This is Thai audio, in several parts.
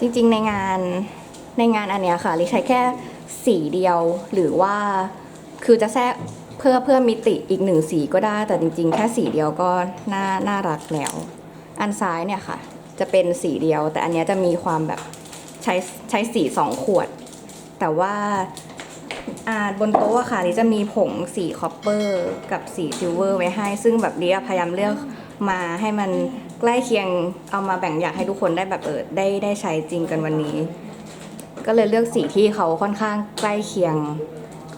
จริงๆในงานในงานอันเนี้ยค่ะลิใช้แค่สีเดียวหรือว่าคือจะแทรกเพื่อเพื่อมิติอีกหนึ่งสีก็ได้ แต่จริงๆ แค่สีเดียวก็น่าน่ารักแล้ว อันซ้ายเนี่ยค่ะ จะเป็นสีเดียว แต่อันเนี้ยจะมีความแบบใช้ใช้สีสองขวด แต่ว่าอาบนโต๊ะค่ะลิจะมีผงสีคอปเปอร์กับสีซิลเวอร์ไว้ให้ ซึ่งแบบลิอะพยายามเลือกมาให้มัน ใกล้เคียงเอามาแบ่งอยากให้ทุกคนได้แบบเออได้ได้ใช้จริงกันวันนี้ ก็เลยเลือกสีที่เขาค่อนข้างใกล้เคียง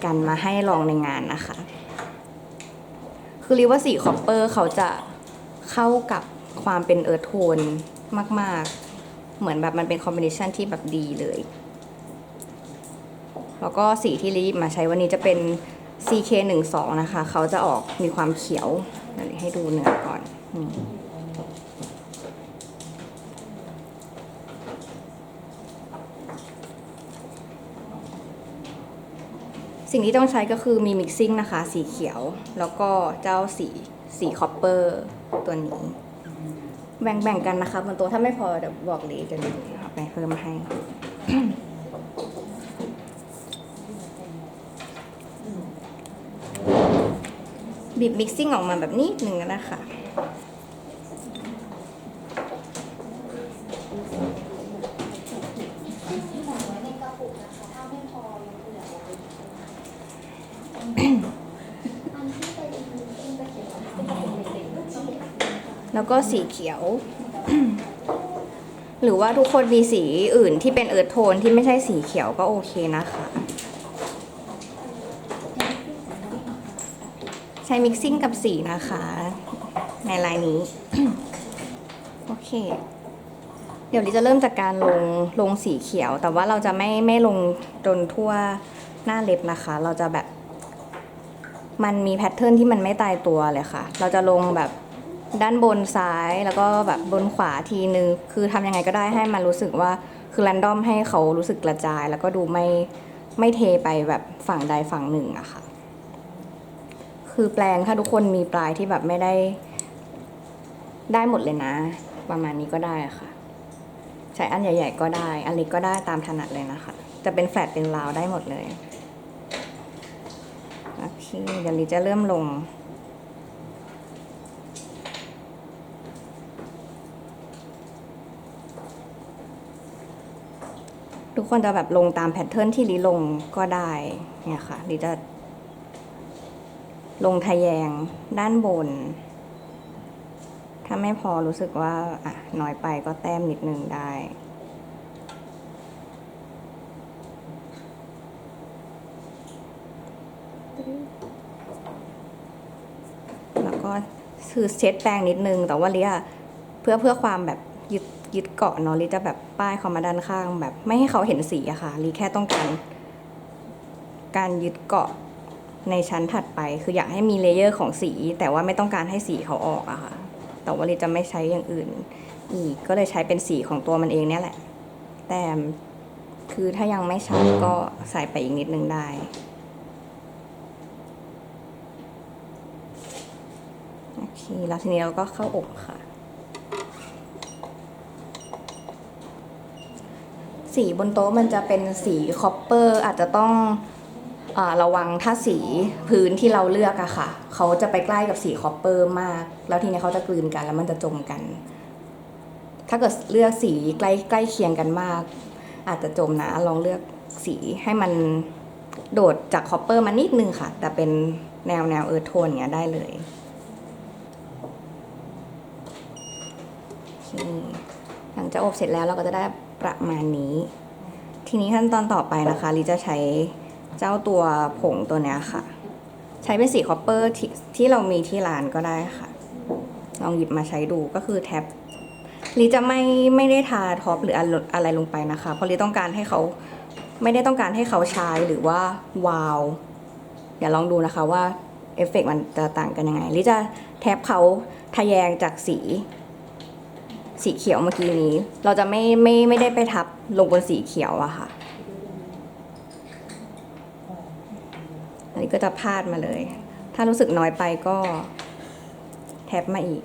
กันมาให้ลองในงานนะคะ คือรีว่าสีคอปเปอร์เขาจะเข้ากับความเป็นเอิร์ธโทนมาก ๆ เหมือนแบบมันเป็นคอมบิเนชันที่แบบดีเลย แล้วก็สีที่รีบมาใช้วันนี้จะเป็น CK12 นะคะ เขาจะออกมีความเขียวเดี๋ยวให้ดูเนื้อก่อนนี่ สิ่งที่ต้องใช้ก็คือมีมิกซิ่งนะคะ สีเขียว แล้วก็เจ้าสีสีคอปเปอร์ตัวนี้ แบ่งแบ่งกันนะคะบนโต๊ะถ้าไม่พอเดี๋ยวบอกลีจะเอาไปเพิ่มให้บีบมิกซิ่งออกมาแบบนี้หนึ่งนะคะ แล้วก็สีเขียว หรือว่าทุกคนมีสีอื่นที่เป็นเอิร์ธโทนที่ไม่ใช่สีเขียวก็โอเคนะคะ ใช้มิกซิ่งกับสีนะคะ ในลายนี้ โอเค เดี๋ยวลิจะเริ่มจากการลงลงสีเขียว แต่ว่าเราจะไม่ไม่ลงจนทั่วหน้าเล็บนะคะ เราจะแบบมันมีแพทเทิร์นที่มันไม่ตายตัวเลยค่ะ เราจะลงแบบ ด้านบนซ้ายแล้วก็แบบบนขวาทีนึง คือทำยังไงก็ได้ให้มันรู้สึกว่าคือแรนดอมให้เขารู้สึกกระจาย แล้วก็ดูไม่ไม่เทไปแบบฝั่งใดฝั่งหนึ่งอะค่ะ คือแปลงถ้าทุกคนมีปลายที่แบบไม่ได้ ได้หมดเลยนะ ประมาณนี้ก็ได้ค่ะ ใช้อันใหญ่ ๆ ก็ได้ อันเล็กก็ได้ตามถนัดเลยนะคะ จะเป็นแฟลตเป็นราวได้หมดเลย โอเค เดี๋ยวนี้จะเริ่มลง ทุกคนจะแบบลงตามแพทเทิร์นที่ลิลงก็ได้เนี่ยค่ะลิจะ ลงทะแยงด้านบน ถ้าไม่พอรู้สึกว่าอะน้อยไปก็แต้มนิดนึงได้แล้วก็คือเช็ดแป้งนิดนึง แต่ว่าเลียเพื่อเพื่อความแบบยึด ยึดเกาะเนาะลิจะแบบป้ายเขามาด้านข้าง แบบไม่ให้เขาเห็นสีอะค่ะลิแค่ต้องการ การยึดเกาะในชั้นถัดไป คืออยากให้มีเลเยอร์ของสี แต่ว่าไม่ต้องการให้สีเขาออกอะค่ะแต่ว่าลิจะไม่ใช้อย่างอื่น อีกก็เลยใช้เป็นสีของตัวมันเองเนี่ยแหละ แต่คือถ้ายังไม่ชัดก็ใส่ไปอีกนิดนึงได้โอเคแล้วทีนี้เราก็เข้าอบค่ะ สีบนโต๊ะมันจะเป็นสีคอปเปอร์อาจจะต้องอระวังถ้าสีพื้นที่เราเลือกอะค่ะ เขาจะไปใกล้กับสีคอปเปอร์มาก แล้วทีนี้เขาจะกลืนกันแล้วมันจะจมกัน ถ้าเกิดเลือกสีใกล้ใกล้เคียงกันมาก อาจจะจมนะลองเลือกสีให้มันโดดจากคอปเปอร์มานิดนึงค่ะ แต่เป็นแนวแนวเอิร์ธโทนอย่างเงี้ยได้เลยหลังจากอบเสร็จแล้วเราก็จะได้ ประมาณนี้ ทีนี้ขั้นตอนต่อไปนะคะลิจะใช้เจ้าตัวผงตัวนี้ค่ะ ใช้เป็นสีคอปเปอร์ที่ที่เรามีที่ร้านก็ได้ค่ะ ลองหยิบมาใช้ดูก็คือแท็บลิจะไม่ไม่ได้ทาท็อปหรืออะไรลงไปนะคะ เพราะลิต้องการให้เขาไม่ได้ต้องการให้เขาชายหรือว่าวาวอย่าลองดูนะคะว่าเอฟเฟกต์มันจะต่างกันยังไงลิจะแท็บเขาทะแยงจากสี สีเขียวเมื่อกี้นี้ เราจะไม่ไม่ไม่ได้ไปทับลงบนสีเขียวอะค่ะ อันนี้ก็จะพาดมาเลย ถ้ารู้สึกน้อยไปก็แท็บมาอีก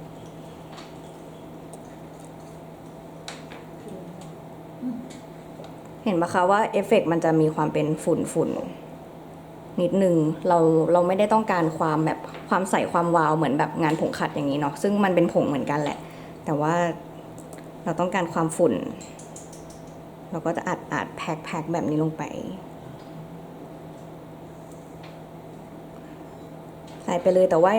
เห็นปะคะว่าเอฟเฟกต์มันจะมีความเป็นฝุ่นฝุ่นนิดนึงเราเราไม่ได้ต้องการความแบบความใสความวาวเหมือนแบบงานผงขัดอย่างนี้เนาะซึ่งมันเป็นผงเหมือนกันแหละ แต่ว่า เราต้องการความฝุ่น เราก็จะอัดอัดแพ็คแพ็คแบบนี้ลงไป ใส่ไปเลยแต่ว่า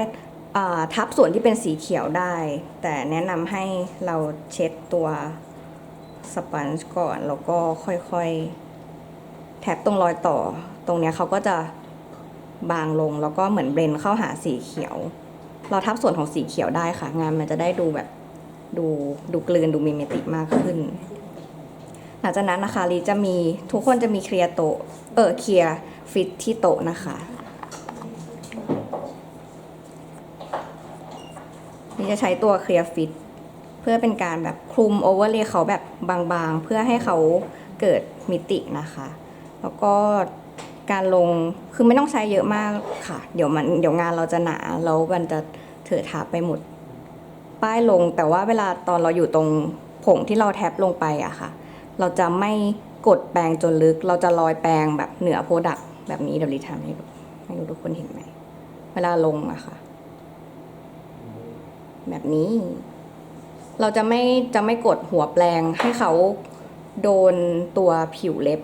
าทับส่วนที่เป็นสีเขียวได้ แต่แนะนำให้เราเช็ดตัวสปันจ์ก่อน แล้วก็ค่อยๆ แท็บตรงรอยต่อ ตรงเนี้ยเขาก็จะบางลงแล้วก็เหมือนเบลนเข้าหาสีเขียว เราทับส่วนของสีเขียวได้ค่ะ งานมันจะได้ดูแบบ ดูดูกลืนดูมิเมติมากขึ้น หลังจากนั้นนะคะลีจะมีทุกคนจะมีเคลียร์โตเออเคลียร์ฟิตที่โตนะคะนี่จะใช้ตัว Clear Fit เพื่อเป็นการแบบคลุมโอเวอร์เลย์เขาแบบบางๆ เพื่อให้เขาเกิดมิตินะคะ แล้วก็การลงคือไม่ต้องใช้เยอะมากค่ะ เดี๋ยวมันเดี๋ยวงานเราจะหนาแล้วมันจะเถอะทาไปหมด ป้ายลง แต่ว่าเวลาตอนเราอยู่ตรงผงที่เราแท็บลงไปอะค่ะ เราจะไม่กดแปรงจนลึก เราจะลอยแปรงแบบเหนือโปรดักต์แบบนี้เดี๋ยวรีทำให้ดูไม่รู้ทุกคนเห็นไหม เวลาลงอะค่ะ แบบนี้ เราจะไม่จะไม่กดหัวแปลงให้เขาโดนตัวผิวเล็บ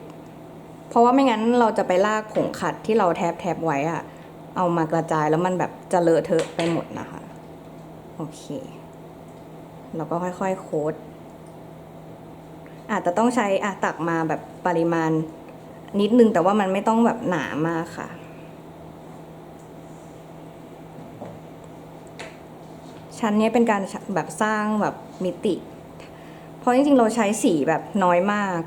เพราะว่าไม่งั้นเราจะไปลากผงขัดที่เราแทบแทบไว้อะเอามากระจายแล้วมันแบบจะเลอะเทอะไปหมดนะคะ โอเค เราก็ค่อยๆโค้ดอาจจะต้องใช้อะตักมาแบบปริมาณนิดนึงแต่ว่ามันไม่ต้องแบบหนามากค่ะ ชั้นนี้เป็นการแบบสร้างแบบมิติ เพราะจริงๆเราใช้สีแบบน้อยมาก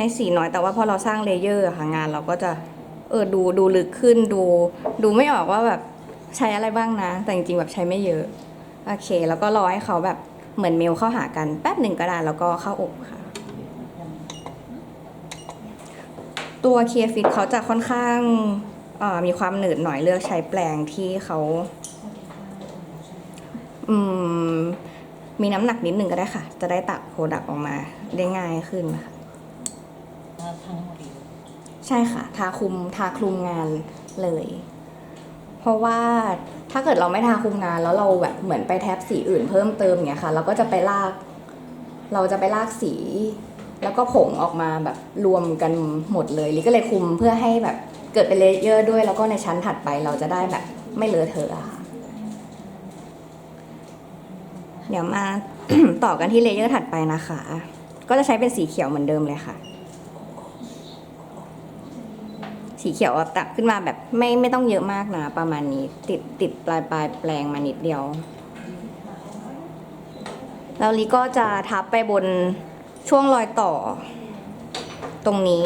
ช้สีน้อยแต่ว่าพอเราสร้างเลเยอร์ค่ะงานเราก็จะเออดูดูลึกขึ้นดู ดูไม่ออกว่าแบบใช้อะไรบ้างนะ แต่จริงๆแบบใช้ไม่เยอะโอเค แล้วก็รอให้เขาแบบเหมือนเมลเข้าหากันแป๊บหนึ่งก็ได้แล้วก็เข้าอบค่ะ ตัวเคลียร์ฟิตเขาจะค่อนข้างมีความหนืดหน่อยเลือกใช้แปลงที่เขาอืมมีน้ำหนักนิดหนึ่งก็ได้ค่ะ จะได้ตักโปรดักออกมาได้ง่ายขึ้นค่ะ ใช่ค่ะ ทาคลุมทาคลุมงานเลย เพราะว่าถ้าเกิดเราไม่ทาคลุมงาน แล้วเราแบบเหมือนไปแท็บสีอื่นเพิ่มเติมเงี้ยค่ะ เราก็จะไปลาก เราจะไปลากสี แล้วก็ผงออกมาแบบรวมกันหมดเลยลิก็เลยคุมเพื่อให้แบบเกิดเป็นเลเยอร์ด้วยแล้วก็ในชั้นถัดไปเราจะได้แบบไม่เลอะเทอะอะค่ะ เดี๋ยวมาต่อกันที่เลเยอร์ถัดไปนะคะ ก็จะใช้เป็นสีเขียวเหมือนเดิมเลยค่ะ สีเขียวอะตักขึ้นมาแบบไม่ไม่ต้องเยอะมากนะ ประมาณนี้ติดติดปลายปลายแปลงมานิดเดียวแล้วลีก็จะทับไปบนช่วงรอยต่อ ตรงนี้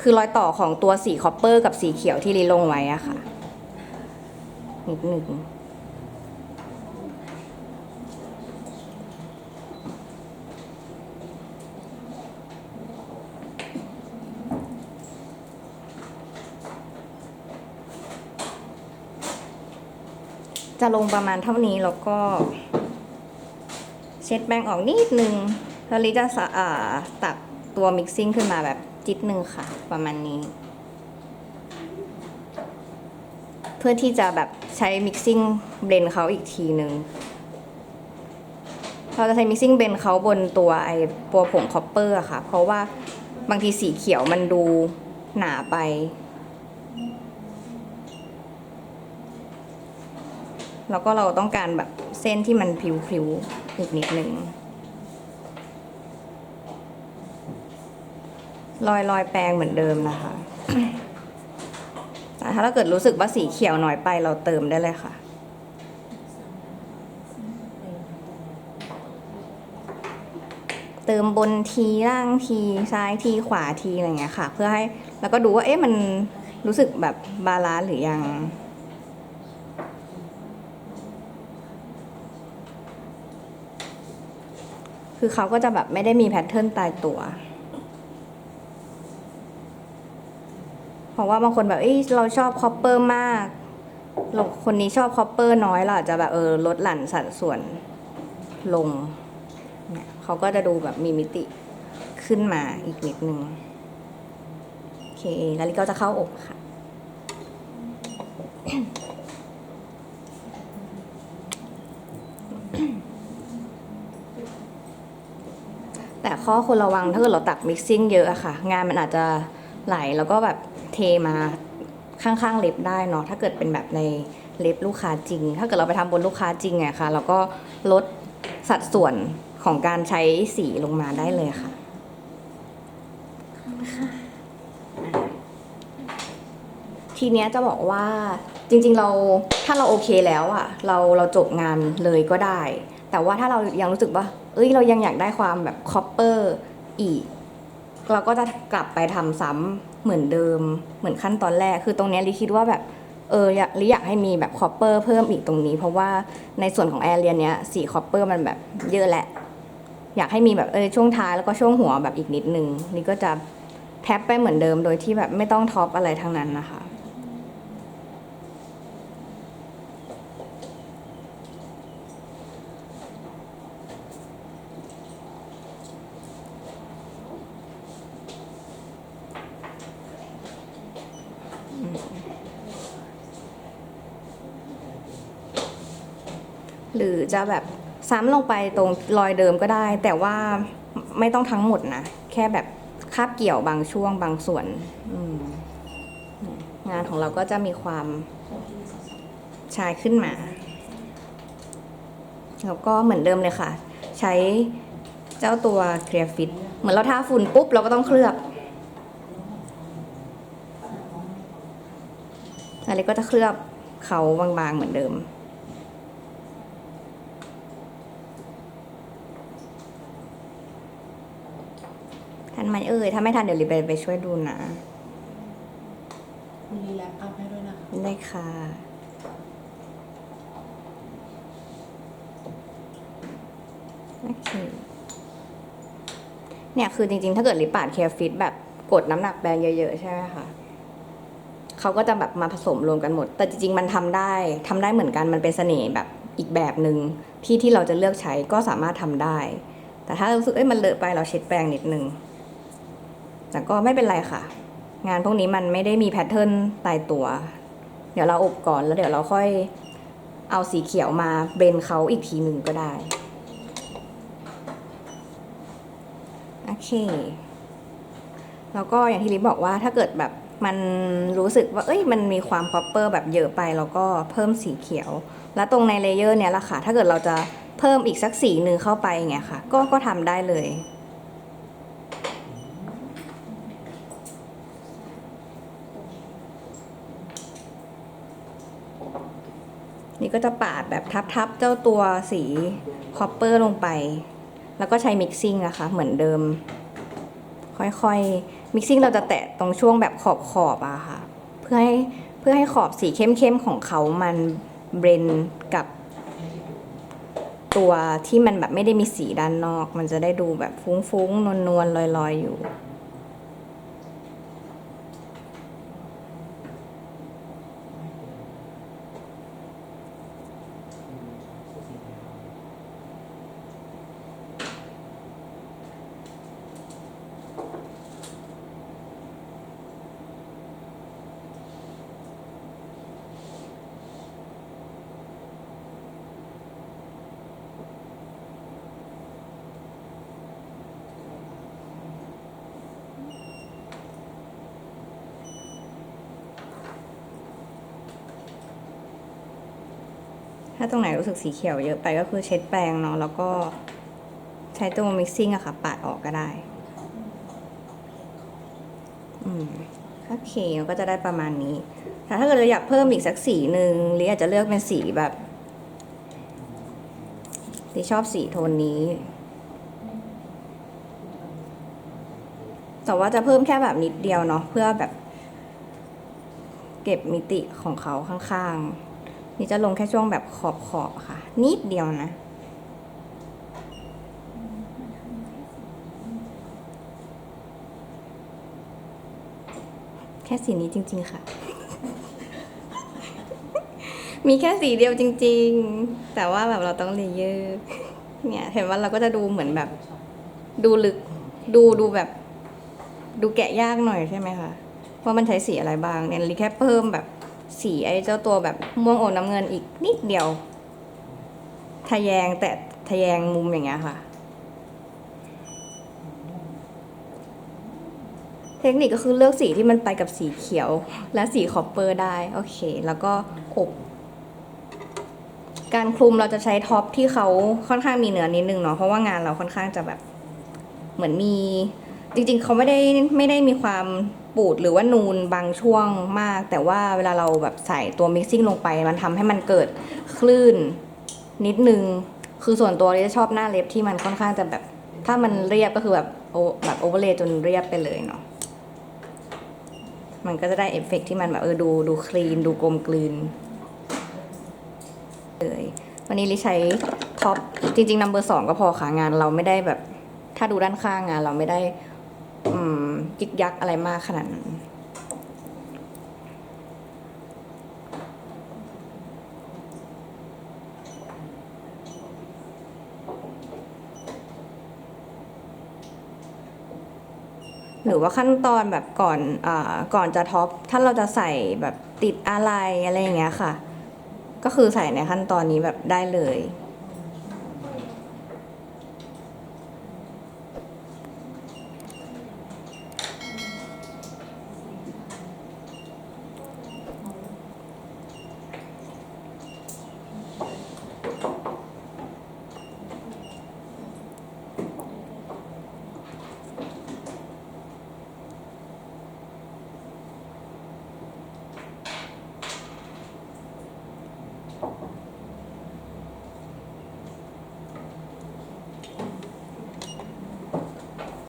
คือรอยต่อของตัวสีคอปเปอร์กับสีเขียวที่ลีลงไว้อะค่ะนิดหนึ่ง ลงประมาณเท่านี้แล้วก็ เช็ดแป้งออกนิดนึงแล้วลิจะสะอาตักตัวมิกซิ่งขึ้นมาแบบจิตหนึ่งค่ะ ประมาณนี้ เพื่อที่จะแบบใช้มิกซิ่งเบลนเขาอีกทีหนึ่งเราจะใช้มิกซิ่งเบนเขาบนตัวไอ้ตัวผงคอปเปอร์ค่ะ เพราะว่าบางทีสีเขียวมันดูหนาไป แล้วก็เราต้องการแบบเส้นที่มันพริ้วๆอีกนิดนึงรอยรอยแปรงเหมือนเดิมนะคะแต่ถ้าเราเกิดรู้สึกว่าสีเขียวหน้อยไปเราเติมได้เลยค่ะ เติมบนทีล่างทีซ้ายทีขวาทีอะไรเงี้ยค่ะ เพื่อให้แล้วก็ดูว่าเอ๊ะมันรู้สึกแบบบาลานซ์หรือยัง คือเขาก็จะแบบไม่ได้มีแพทเทิร์นตายตัว เพราะว่าบางคนแบบเอ้ยเราชอบคอปเปอร์มากเราคนนี้ชอบคอปเปอร์น้อยเราอาจจะแบบเออลดหลั่นสัดส่วนลงเนี่ยเขาก็จะดูแบบมีมิติขึ้นมาอีกนิดนึงโอเค แล้วลิก็จะเข้าอบค่ะ ข้อควรระวังถ้าเกิดเราตักมิกซิ่งเยอะอะค่ะ งานมันอาจจะไหลแล้วก็แบบเทมาข้างๆเล็บได้เนาะถ้าเกิดเป็นแบบในเล็บลูกค้าจริง ถ้าเกิดเราไปทำบนลูกค้าจริงอะค่ะ เราก็ลดสัดส่วนของการใช้สีลงมาได้เลยค่ะทีเนี้ยจะบอกว่าจริงๆเราถ้าเราโอเคแล้วอะเราเราจบงานเลยก็ได้ แต่ว่าถ้าเรายังรู้สึกว่า เอ้ยเรายังอยากได้ความแบบคอปเปอร์อีก เราก็จะกลับไปทำซ้ำเหมือนเดิมเหมือนขั้นตอนแรก คือตรงนี้ลิคิดว่าแบบเอออยากลิอยากให้มีแบบคอปเปอร์เพิ่มอีกตรงนี้ เพราะว่าในส่วนของแอร์เรียนเนี้ยสีคอปเปอร์มันแบบเยอะแหละ อยากให้มีแบบเออช่วงท้ายแล้วก็ช่วงหัวแบบอีกนิดนึงนี่ก็จะแท็บไปเหมือนเดิมโดยที่แบบไม่ต้องท็อปอะไรทั้งนั้นนะคะ หรือ จะแบบซ้ำลงไปตรงรอยเดิมก็ได้ แต่ว่าไม่ต้องทั้งหมดนะ แค่แบบคาบเกี่ยวบางช่วงบางส่วนงานของเราก็จะมีความชายขึ้นมา แล้วก็เหมือนเดิมเลยค่ะ ใช้เจ้าตัวเคลียร์ฟิตเหมือนเราทาฝุ่นปุ๊บ เราก็ต้องเคลือบอะไรก็จะเคลือบเขาบางๆเหมือนเดิม ไหมเอ่ยถ้าไม่ทันเดี๋ยวรีบไปไปช่วยดูนะคุณรีแลปอัพให้ด้วยนะคะได้ค่ะ โอเค เนี่ยคือจริงๆ ถ้าเกิดลิปปาดเคฟิตแบบกดน้ำหนักแบรนด์เยอะๆ ใช่ไหมคะเขาก็จะแบบมาผสมรวมกันหมด แต่จริงๆ มันทำได้ทำได้เหมือนกันมันเป็นเสน่ห์แบบอีกแบบหนึ่งที่ที่เราจะเลือกใช้ก็สามารถทำได้ แต่ถ้ารู้สึกเอ้ยมันเลอะไปเราเช็ดแปรงนิดนึง แต่ก็ไม่เป็นไรค่ะ งานพวกนี้มันไม่ได้มีแพทเทิร์นตายตัว เดี๋ยวเราอบก่อนแล้วเดี๋ยวเราค่อยเอาสีเขียวมาเบรนเขาอีกทีหนึ่งก็ได้ โอเค แล้วก็อย่างที่ลิบบอกว่าถ้าเกิดแบบมันรู้สึกว่า เอ้ย มันมีความคอปเปอร์แบบเยอะไปเราก็เพิ่มสีเขียว แล้วตรงในเลเยอร์เนี้ยละค่ะ ถ้าเกิดเราจะเพิ่มอีกสักสีหนึ่งเข้าไปอย่างเงี้ยค่ะ ก็ก็ทำได้เลย นี่ก็จะปาดแบบทับๆเจ้าตัวสีคอปเปอร์ลงไป แล้วก็ใช้มิกซิ่งนะคะ เหมือนเดิม ค่อยๆมิกซิ่งเราจะแตะตรงช่วงแบบขอบขอบๆอะค่ะ เพื่อให้เพื่อให้ขอบสีเข้มๆของเขามันเบรนกับตัวที่มันแบบไม่ได้มีสีด้านนอก มันจะได้ดูแบบฟุ้งๆ นวลๆ ลอยๆ อยู่ ถ้าตรงไหนรู้สึกสีเขียวเยอะไปก็คือเช็ดแปรงเนาะแล้วก็ใช้ตัวมิกซิ่งอะค่ะปาดออกก็ได้ อืมโอเคก็จะได้ประมาณนี้แต่ถ้าเกิดเราอยากเพิ่มอีกสักสีหนึ่งหรืออาจจะเลือกเป็นสีแบบที่ชอบสีโทนนี้ แต่ว่าจะเพิ่มแค่แบบนิดเดียวเนาะเพื่อแบบ เก็บมิติของเขาข้างๆ นี่จะลงแค่ช่วงแบบขอบขอบค่ะ นิดเดียวนะ แค่สีนี้จริง ๆ ค่ะ มีแค่สีเดียวจริง ๆ แต่ว่าแบบเราต้องเลเยอร์เนี่ย เห็นว่าเราก็จะดูเหมือนแบบ ดูลึก ดูดูแบบ ดูแกะยากหน่อยใช่ไหมคะว่ามันใช้สีอะไรบ้างเนี่ยลิแค่เพิ่มแบบ สีไอ้เจ้าตัวแบบม่วงโอน้ำเงินอีกนิดเดียว ทะแยงแต่ทะแยงมุมอย่างเงี้ยค่ะ เทคนิคก็คือเลือกสีที่มันไปกับสีเขียว และสีคอปเปอร์ได้ โอเค แล้วก็อบการคลุมเราจะใช้ท็อปที่เขาค่อนข้างมีเนื้อนิดนึงเนาะเพราะว่างานเราค่อนข้างจะแบบเหมือนมี จริง ๆ เขาไม่ได้ไม่ได้มีความ ปูดหรือว่านูนบางช่วงมาก แต่ว่าเวลาเราแบบใส่ตัวมิกซิ่งลงไปมันทำให้มันเกิดคลื่นนิดนึง คือส่วนตัวเราจะชอบหน้าเล็บที่มันค่อนข้างจะแบบ ถ้ามันเรียบก็คือแบบโอแบบโอเวอร์เลย์จนเรียบไปเลยเนาะมันก็จะได้เอฟเฟกต์ที่มันแบบเออดูดูคลีนดูกลมกลืนเลยวันนี้ลิใช้ท็อปจริงๆนัมเบอร์สองก็พอค่ะงานเราไม่ได้แบบ ถ้าดูด้านข้างงานเราไม่ได้ อืม ยิกยักอะไรมากขนาดนั้นหรือว่าขั้นตอนแบบก่อนอ่าก่อนจะท็อปถ้าเราจะใส่แบบติดอะไรอะไรอย่างเงี้ยค่ะ ก็คือใส่ในขั้นตอนนี้แบบได้เลย